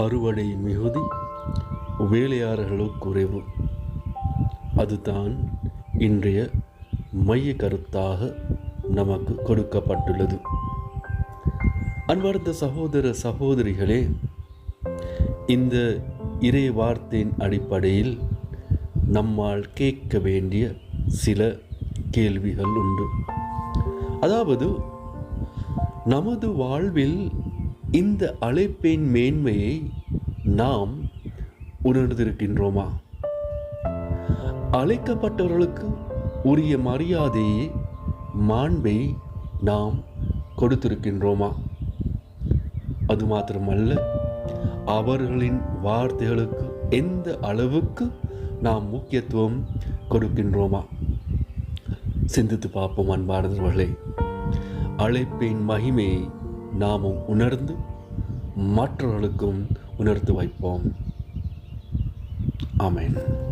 அறுவடை மிகுதி வேலையாளர்களோ குறைவு அதுதான் இன்றைய மைய கருத்தாக நமக்கு கொடுக்கப்பட்டுள்ளது. அன்பார்ந்த சகோதர சகோதரிகளே இந்த இறை வார்த்தையின் அடிப்படையில் நம்மால் கேட்க வேண்டிய சில கேள்விகள் உண்டு. அதாவது நமது வாழ்வில் இந்த அழைப்பின் மேன்மையை நாம் உணர்ந்திருக்கின்றோமா? அழைக்கப்பட்டவர்களுக்கு உரிய மரியாதையை மாண்பை நாம் கொடுத்திருக்கின்றோமா? அது மாத்திரமல்ல அவர்களின் வார்த்தைகளுக்கு எந்த அளவுக்கு நாம் முக்கியத்துவம் கொடுக்கின்றோமா? சிந்தித்து பார்ப்போம் அன்பார்ந்தவர்களே. அழைப்பின் மகிமையை நாமும் உணர்ந்து மற்றவர்களுக்கும் உணர்த்து வைப்போம். ஆமேன்.